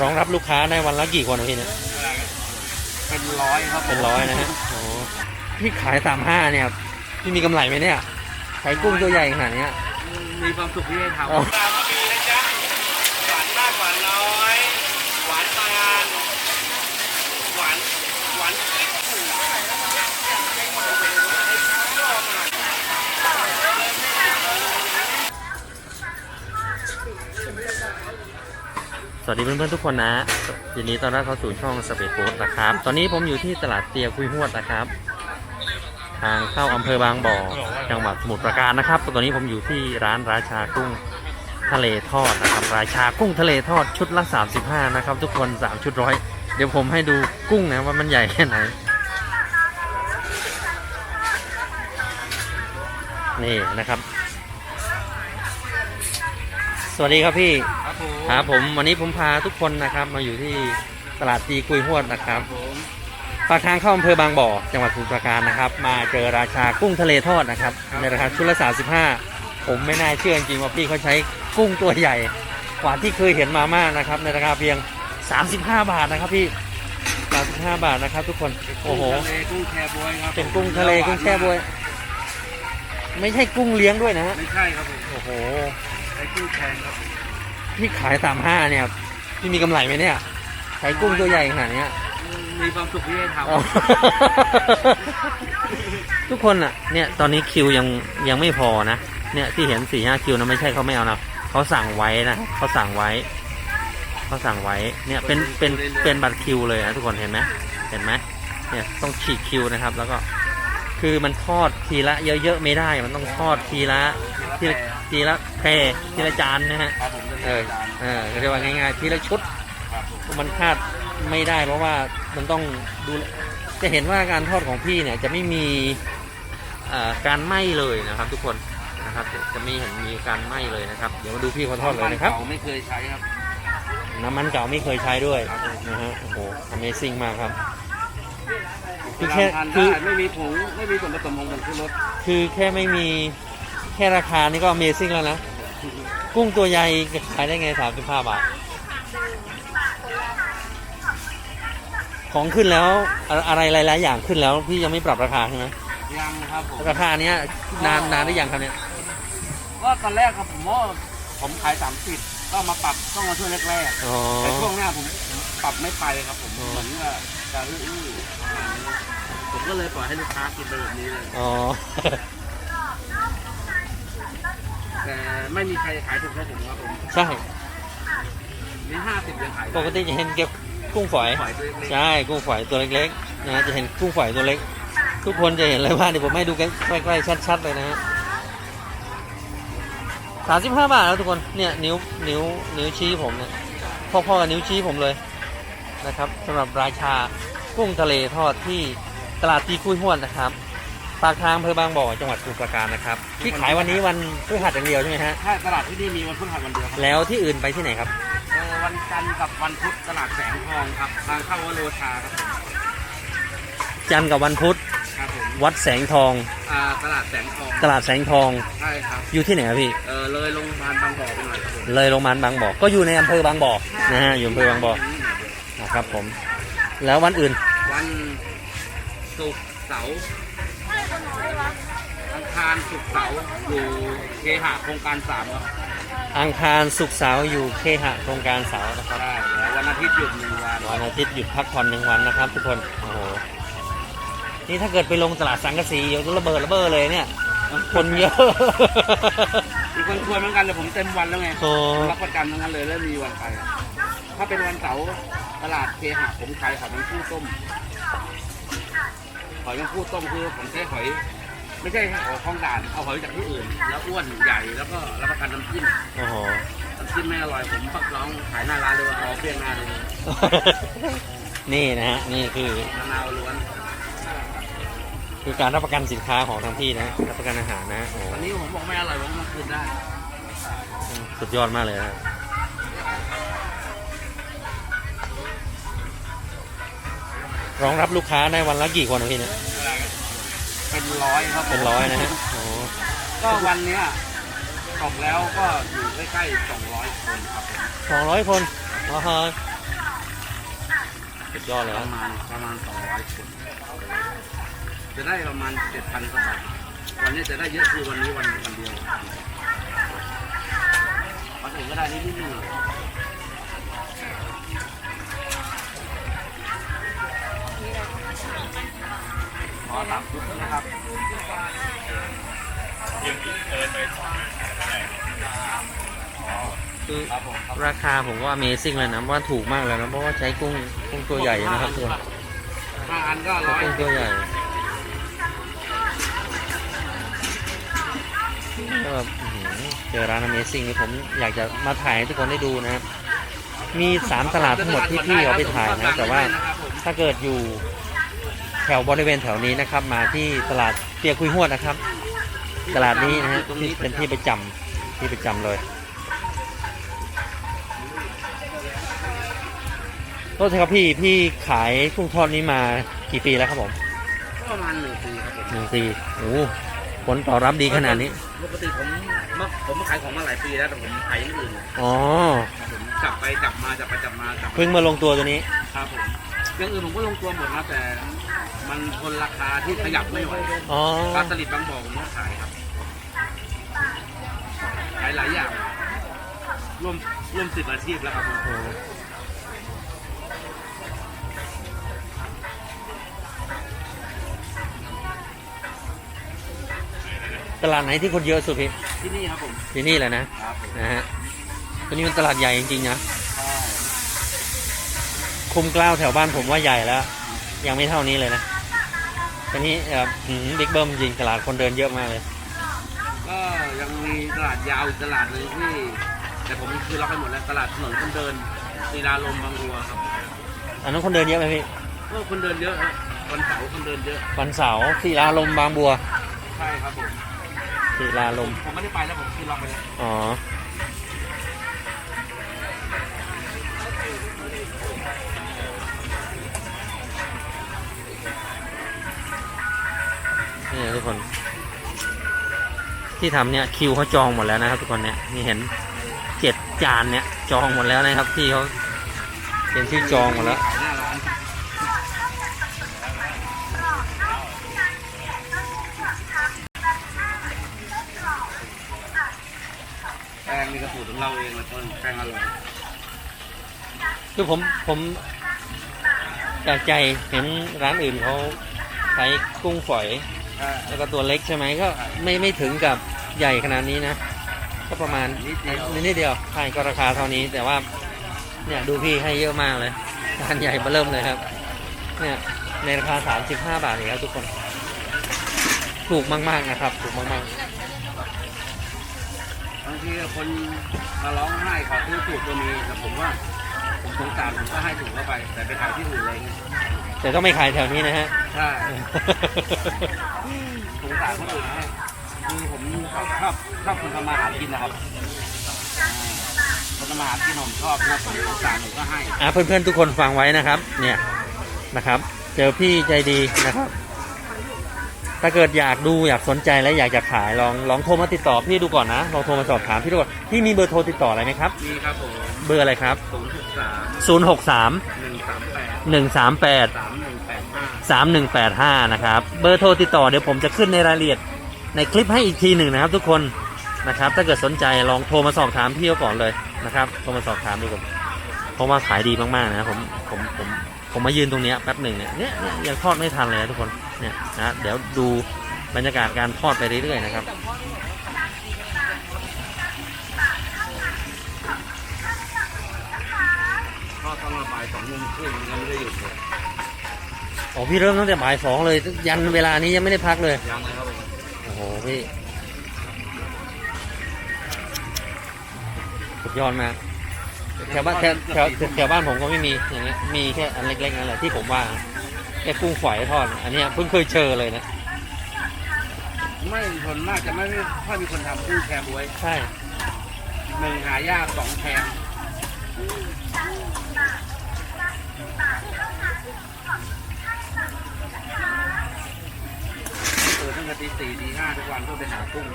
รองรับลูกค้าได้วันละกี่คนนะพี่เนี่ยเป็นร้อยครับผมเป็นร้อยนะฮะโอ้พี่ขายสามห้าเนี่ยพี่มีกำไรไหมเนี่ยขายกุ้งตัวใหญ่ขนาดเนี้ย มีความสุขที่ได้ทำ วัสดีเพื่อนๆทุกคนนะยินดีต้อนรับเข้าสู่ช่องสเปซโฟดนะครับ ตอนนี้ผมอยู่ที่ตลาดเตียคุยหวดนะครับ ทางเข้าอำเภอบางบ่อจังหวัดสมุทรปราการนะครับตอนนี้ผมอยู่ที่ร้านราชากุ้งทะเลทอดนะครับ ราชากุ้งทะเลทอดชุดละ 35 นะครับ ทุกคน3ชุดร้อยเดี๋ยวผมให้ดูกุ้งนะว่ามันใหญ่แค่ไหน นี่นะครับ สวัสดีครับพี่ ผมครับผมวันนี้ผมพาทุกคนนะครับ มาอยู่ที่ตลาดตีกุยหวดนะครับผมปากทางเข้าอำเภอบางบ่อ จังหวัดสมุทรปราการนะครับ มาเจอราชากุ้งทะเลทอดนะครับในราคาชุดละ35ผมไม่น่าเชื่อจริงๆว่าพี่เขาใช้กุ้งตัวใหญ่ กว่าที่เคยเห็นมามากนะครับ ในราคาเพียง 35 บาทนะครับพี่ 35 บาทนะครับ ทุกคนโอ้โหทะเลกุ้งแชบวยครับเป็นกุ้งทะเลกุ้งแช่บวย ไม่ใช่กุ้งเลี้ยงด้วยนะฮะไม่ใช่ครับผมโอ้โหไอ้กุ้งแชงครับ พี่ขาย35เนี่ยพี่มีกำไรไหมเนี่ยใช้กุ้งตัวใหญ่ขนาดเนี้ย มีความสุขที่ได้ทอ๋อทุกคนอะ เนี่ยตอนนี้คิวยังยังไม่พอนะ เนี่ยที่เห็นสี่ห้าคิวนะไม่ใช่เขาไม่เอานะเขาสั่งไว้นะเขาสั่งไว้เขาสั่งไว้ เนี่ยเป็นเป็นเป็นบัตรคิวเลยนะทุกคนเห็นไหมเห็นไหมเนี่ยต้องฉีกคิวนะครับ แล้วก็ คือมันทอดทีละเยอะๆไม่ได้ มันต้องทอดทีละำทีละ ทีละแพรทีละจานนะฮะครับผมเออเออเรียกว่าง่ายๆทีละชุดครับผมมันคาดไม่ได้เพราะว่ามันต้องดูจะเห็นว่าการทอดของพี่เนี่ยจะไม่มีเอ่อการไหม้เลยนะครับ ทุกคนนะครับจะจะไม่เห็นมีการไหม้เลยนะครับ เดี๋ยวมาดูพี่เขาทอดเลยนะครับของไม่เคยใช้ครับน้ำมันเก่าไม่เคยใช้ด้วยครับผมนะฮะโอ้โห Amazing มากครับคืคืออแค่แค่คืคืออไม่มีผงไม่มีส่วนผสมของผงชูรสคือแค่ไม่มีแค่ราคานี่ก็ Amazing แล้วนะ กุ้งตัวใหญ่ขายได้ไงสามสิบห้าบาท ของขึ้นแล้วอะอะไรหลายๆอย่างขึ้นแล้ว พี่ยังไม่ปรับราคาใช่ไหมยังครับผมราคาเนี้ยนานนานได้ยังครับเนี่ยก็ตอนแรกครับผมว่าผมขายสามสิบก็มาปรับต้องมาช่วงแรกอ๋อๆแต่ช่วงหน้าผมผมปรับไม่ไปครับผมอ๋อเหมือนว่าจะอื้อๆประมาณนี้ผมก็เลยปล่อยให้ลูกค้ากินไปแบบนี้เลยอ๋อ แต่ไม่มีใครขายถูกเท่าผมครับผมใช่ นี่ห้าสิบยังขายได้ปกติจะเห็นเก็บกุ้งฝอยหอยตัวเล็กใช่ กุ้งฝอยตัวเล็กๆนะจะเห็นกุ้งฝอยตัวเล็ก ทุกคนจะเห็นเลยว่าเดี๋ยวผมให้ดูใกล้ๆชัดๆเลยนะฮะสามสิบห้าบาทแล้วทุกคนเนี่ยนิ้วนิ้วนิ้วชี้ผมเนี่ยพอๆกับนิ้วชี้ผมเลยนะครับสำหรับราชากุ้งทะเลทอดที่ตลาดตีคุยห้วนนะครับ ปากทางอำเภอบางบ่อจังหวัดสมุพรปราการนะครับที่ขายวันนี้วันพฤหัสอย่างเดียวใช่ไหมฮะๆใช่ตลาดที่นี่มีวันพฤหัสวันเดียวครับแล้วที่อื่นไปที่ไหนครับเออวันจันทร์กับวันพุธตลาดแสงทองครับทางเข้าวโรชาครับผมจันทร์กับวันพุธครับผมวัดแสงทอง อ่าตลาดแสงทองตลาดแสงทองใช่ครับอยู่ที่ไหนครับพี่ เออเลยโรงพยาบาลบางบ่อไปหน่อยครับผมเลยโรงพยาบาลบางบ่อก็อยู่ในอำเภอบางบ่อนะฮะอยู่อำเภอบางบ่อนะครับผม แล้ววันอื่นวัน ศุกร์เสาร์อังคารศุกร์เสาร์อยู่เคหะโครงการสามครับอังคารศุกร์เสาร์อยู่เคหะโครงการเสาร์นะครับ ได้แล้ววันอาทิตย์หยุดหนึ่งวันวันอาทิตย์หยุดพักผ่อนหนึ่งวันนะครับ ทุกคน โอ้โห นี่ถ้าเกิดไปลงตลาดสังกะสีเดี๋ยวระเบิดระเบ้อเลยเนี่ย คนเยอะ มีคนชวนเหมือนกันเลยผมเต็มวันแล้วไงโอ้ รับประกันทั้งนั้นเลยแล้วมีวันไป ถ้าเป็นวันเสาร์ตลาดเคหะผมขายหอยแมงผู้ต้มห อยแมงผู้ต้มคือผมใช้หอย ไม่ใช่หอยคลองด่านเอาหอยจากที่อื่น แล้วอ้วนใหญ่แล้วก็รับประกันน้ำจิ้มโอ้โหน้ำจิ้มไม่อร่อยผมปักร้องขายหน้าร้านเลยว่าเอาเปรี้ยงหน้าเลยนี่นะฮะนี่คือมะนาวล้วนคือการรับประกันสินค้าของทางพี่นะรับประกันอาหารนะโอ้โหวันนี้ผมบอกไม่อร่อยผมมาคืนได้ สุดยอดมากเลยนะ รองรับลูกค้าได้วันละกี่คนนะพี่เนี่ยเป็นร้อยครับผมเป็นร้อยนะฮะโอ้โหก็วันเนี้ยตกแล้วก็อยู่ใกล้ๆ200คนครับผมสองร้อยคนอ๋อฮะสุดยอดเลยปครับระมาณประมาณสองร้อยคน จะได้ประมาณเจ็ดพันกว่าบาทวันนี้จะได้เยอะคือวันนี้วันวันเดียววันอื่นก็ได้นิดนิดหน่อย สามชุดนะครับคือครับผมครับราคาผมว่า Amazing เลยนะว่าถูกมากเลยนะเพราะว่าใช้กุ้งกุ้งตัวใหญ่นะครับทุกคนห้าอันก็ร้อยกุ้งตัวใหญ่ก็แบบอื้อหือเจอร้าน Amazing นี่ผมอยากจะมาถ่ายให้ทุกคนได้ดูนะครับมีสามตลาดทั้งหมดที่พี่เขาไปถ่ายนะ แต่ว่าถ้าเกิดอยู่ แถวบริเวณแถวนี้นะครับ มาที่ตลาดเปียคุยหวดนะครับ ตลาดนี้นะฮะที่เป็นที่ประจำที่ประจำเลยโทษทีครับพี่พี่ขายกุ้งทอดนี้มากี่ปีแล้วครับผมก็ประมาณหนึ่งปีครับผมหนึ่งปีโอ้โหผลตอบรับดีขนาดนี้ปกติผมเมื่อผมขายของมาหลายปีแล้วแต่ผมขายอย่างอื่นอ๋อผมจับไปจับมาจับไปจับมาจับเพิ่งมาลงตัวตัวนี้ครับผมอย่างอื่นผมก็ลงตัวหมดนะแต่ มันคนราคาที่ขยับไม่ไหวอ๋อปลาสลิดบางบ่อผมก็ขายครับขายหลายอย่างร่วมร่วมสิบอาชีพแล้วครับผมโอ้โหตลาดไหนที่คนเยอะสุดพี่ที่นี่ครับผมที่นี่แหละนะครับผมนะฮะตัวนี้มันตลาดใหญ่จริงๆนะใช่คุมกล้าวแถวบ้านผมว่าใหญ่แล้ว ยังไม่เท่านี้เลยนะต อนนี้แบบบิ๊กเบิ้มจริงตลาดคนเดินเยอะมากเลย ก็ยังมีตลาดยาวอีกตลาดหนึ่งที่ แต่ผมคือเราไปหมดแล้วตลาดถนนคนเดินตีนาลมบางรัวครับอันนั้นคนเดินเยอะไหมพี่ก็คนเดินเยอะฮะวันเสาร์คนเดินเยอะวันเสาร์ศิลาลมบางบัวใช่ครับผมศิลาลมผมไม่ได้ไปแล้วผมคือเราไปแล้วอ๋อ ที่ทำเนี่ยคิวเขาจองหมดแล้วนะครับทุกคนเนี่ยนี่เห็นเจ็ดจานเนี่ยจองหมดแล้วนะครับที่เขาเป็นที่จองหมดแล้วขายหน้าร้านแป้งนี่กระสูตรของเราเองเลยต้นแป้งอร่อยคือผมผมจากใจเห็นร้านอื่นเขาใช้กุ้งฝอยใช่ แล้วก็ตัวเล็กใช่ไหมก็ไม่ไม่ถึงกับใหญ่ขนาดนี้นะ ก็ประมาณนิดเดียวนิดเดียวใช่ก็ราคาเท่านี้แต่ว่าเนี่ยดูพี่ให้เยอะมากเลยจานใหญ่มาเริ่มเลยครับ เนี่ยในราคา 35 บาทเองครับทุกคน ถูกมากๆนะครับ ถูกมากบางทีคนมาร้องไห้ขอซื้อสูตรตัวนี้แต่ผมว่า ผมสงสารผมก็ให้ถูกเข้าไป แต่ไปขายที่อื่นเลยๆ แต่ต้องไม่ขายแถวนี้นะฮะ ใช่สงสารคนอื่นให้คือผมชอบชอบชอบคนทำมาหากินนะครับอ่าคนทำมาหากินผมชอบนะผมสงสารผมก็ให้ อะเพื่อนๆทุกคนฟังไว้นะครับ เนี่ยนะครับ เจอพี่ใจดีนะครับ ถ้าเกิดอยากดูอยากสนใจและอยากจะขายลองลองโทรมาติดต่อพี่ดูก่อนนะลองโทรมาสอบถามพี่ดูก่อนพี่มีเบอร์โทรติดต่ออะไรไหมครับ มีครับผมเบอร์อะไรครับ ศูนย์หกสาม063 หนึ่งสามแปด138 สามหนึ่งแปดห้า 3185 นะครับ เบอร์โทรติดต่อเดี๋ยวผมจะขึ้นในรายละเอียดในคลิปให้อีกทีหนึ่งนะครับทุกคนนะครับ ถ้าเกิดสนใจลองโทรมาสอบถามพี่เขาก่อนเลยนะครับโทรมาสอบถามดูก่อนเพราะว่าขายดีมากๆนะผมผมผมผมมายืนตรงเนี้ยแป๊บหนึ่งเนี่ยเนี่ยเนี่ยยังทอดไม่ทันเลยนะทุกคน เนี่ยนะเดี๋ยวดูบรรยากาศการทอดไปเรื่อยๆนะครับก็ต้องระบายสองโมงครึ่งยังไม่ได้หยุดเลยโอ้พี่เริ่มตั้งแต่บ่ายสองเลย ยันเวลานี้ยังไม่ได้พักเลยยังเลยครับผมโอ้โหพี่สุดยอดมากแถวบ้านแถวแถวแถวบ้านผมก็ไม่มีอย่างเงี้ยมีแค่อันเล็กๆนั่นแหละที่ผมว่า แค่กุ้งฝอยทอด อันเนี้ยเพิ่งเคยเจอเลยนะ ไม่คนมากจะไม่ค่อยมีคนทำกุ้งแคบวยใช่หนึ่งหายากสองแพงเออตั้งแต่ตีสี่ตีห้าทุกวันเพื่อไปหากุ้ง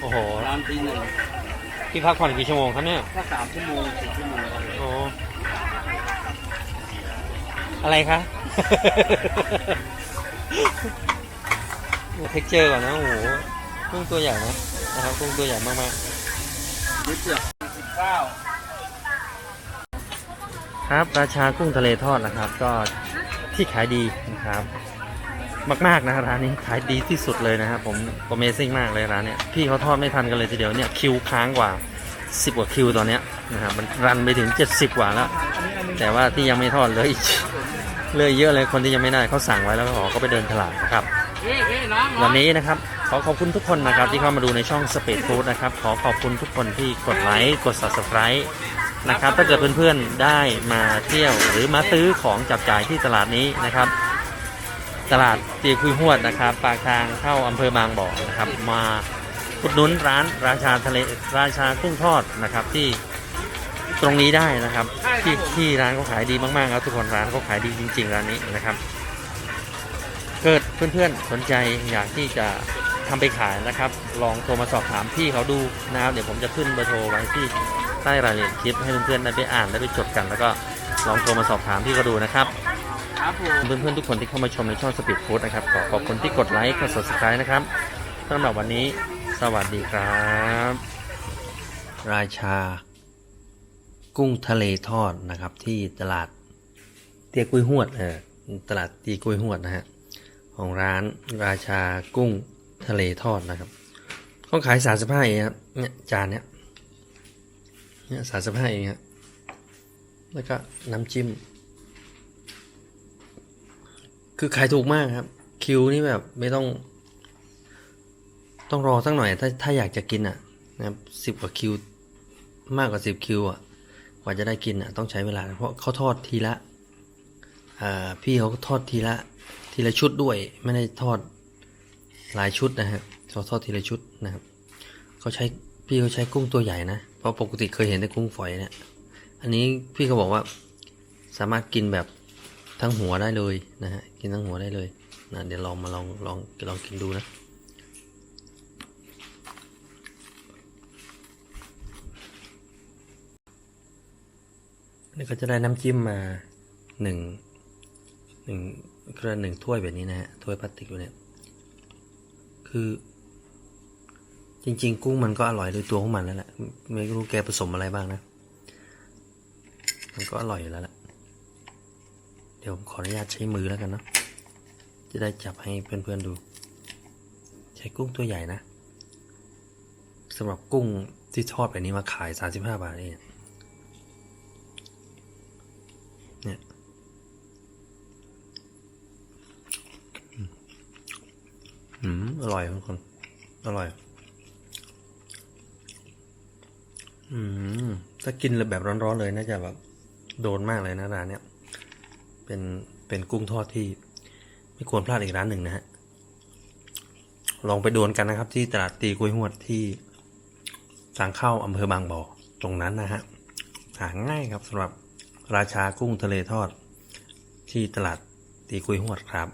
โอ้โห ตอนตีหนึ่งพี่พักผ่อนกี่ชั่วโมงครับเนี่ย ก็สามชั่วโมงสี่ชั่วโมงครับโอ้ อะไรคะเท็กเจอร์ก่อนนะโอ้โหกุ้งตัวใหญ่นะนะครับกุ้งตัวใหญ่มากยึดเสือกสิบเก้าๆครับราชากุ้งทะเลทอดนะครับ ก็ที่ขายดีนะครับ มากๆนะร้านนี้ขายดีที่สุดเลยนะครับผมก็เมซิ่งมากเลยร้านเนี้ยพี่เขาทอดไม่ทันกันเลยทีเดียวเนี่ยคิวค้างกว่า10กว่าคิวตอนเนี้ยนะครับมันรันไปถึง70กว่าแล้ว แต่ว่าที่ยังไม่ทอดเลย เหลยเยอะเลยคนที่ยังไม่ได้เขาสั่งไว้แล้วก็ขอก็ไปเดินตลาดนะครับวันนี้นะครับขอขอบคุณทุกคนนะครับที่เข้ามาดูในช่อง Speed Food นะครับขอขอบคุณทุกคนที่กดไลค์กด Subscribe นะครับถ้าเกิดเพื่อนๆได้มาเที่ยวหรือมาซื้อของจับจ่ายที่ตลาดนี้นะครับ ตลาดเตียคุยหวดนะครับปากทางเข้าอำเภอบางบ่อนะครับ มาอุดหนุนร้านราชาทะเลราชากุ้งทอดนะครับที่ ตรงนี้ได้นะครับ ที่ที่ร้านเขาขายดีมากๆครับทุกคนร้านเขาขายดีจริง ๆ ร้านนี้นะครับ เกิดเพื่อนๆสนใจอยากที่จะทำไปขายนะครับ ลองโทรมาสอบถามพี่เขาดูนะครับเดี๋ยวผมจะขึ้นเบอร์โทรไว้ที่ใต้รายละเอียดคลิปให้เพื่อนๆได้ไปอ่านได้ไปจดกัน แล้วก็ลองโทรมาสอบถามพี่เขาดูนะครับครับผมเพื่อนๆทุกคนที่เข้ามาชมในช่องสปีดฟู้ดนะครับขอขอบคุณที่กดไลค์กด subscribe นะครับสำหรับวันนี้ สวัสดีครับ ราชา กุ้งทะเลทอดนะครับ ที่ตลาดเตียกุยหวดเออตลาดเตีกุยหวดนะฮะของร้านราชากุ้งทะเลทอดนะครับเขาขายสามสิบห้าเองครับเนี่ยจานเนี้ยเนี่ยสามสิบห้าเองครับแล้วก็น้ำจิ้ม คือขายถูกมากครับ คิวนี่แบบไม่ต้อง ต้องรอสักหน่อย ถ้าถ้าอยากจะกินอะนะครับสิบกว่าคิว มากกว่าสิบคิวอะ กว่าจะได้กินอะต้องใช้เวลา เพราะเขาทอดทีละพี่เขาทอดทีละทีละชุดด้วย ไม่ได้ทอดหลายชุดนะฮะเขาทอดทีละชุดนะครับเขาใช้พี่เขาใช้กุ้งตัวใหญ่นะเพราะปกติเคยเห็นแต่กุ้งฝอยเนี่ยอันนี้พี่เขาบอกว่าสามารถกินแบบทั้งหัวได้เลยนะฮะกินทั้งหัวได้เลยนะเดี๋ยวลองมาลองลองลองกินดูนะ นี่ก็จะได้น้ำจิ้มมาหนึ่งหนึ่งก็หนึ่งถ้วยแบบนี้นะฮะถ้วยพลาสติกอยู่เนี่ยคือ จริง ๆ กุ้งมันก็อร่อยโดยตัวของมันแล้วแหละไม่รู้แกผสมอะไรบ้างนะ มันก็อร่อยอยู่แล้วแหละเดี๋ยวผมขออนุญาตใช้มือแล้วกันเนาะจะได้จับให้เพื่อนๆดู ใช้กุ้งตัวใหญ่นะสำหรับกุ้งที่ทอดแบบนี้มาขาย 35 บาทเองเนี่ยอืมอืมอ ร่อยทุกคน อร่อย อืม ถ้ากินแบบร้อนๆเลยน่าจะแบบโดนมากเลยนะร้านเนี้ย เป็น เป็นกุ้งทอดที่ ไม่ควรพลาดอีกร้านหนึ่งนะฮะ ลองไปโดนกันนะครับ ที่ตลาดตีกุ้ยหวดที่ทางเข้าอำเภอบางบ่อ ตรงนั้นนะฮะ หาง่ายครับสำหรับราชากุ้งทะเลทอด ที่ตลาดตีกุ้ยหวดครับ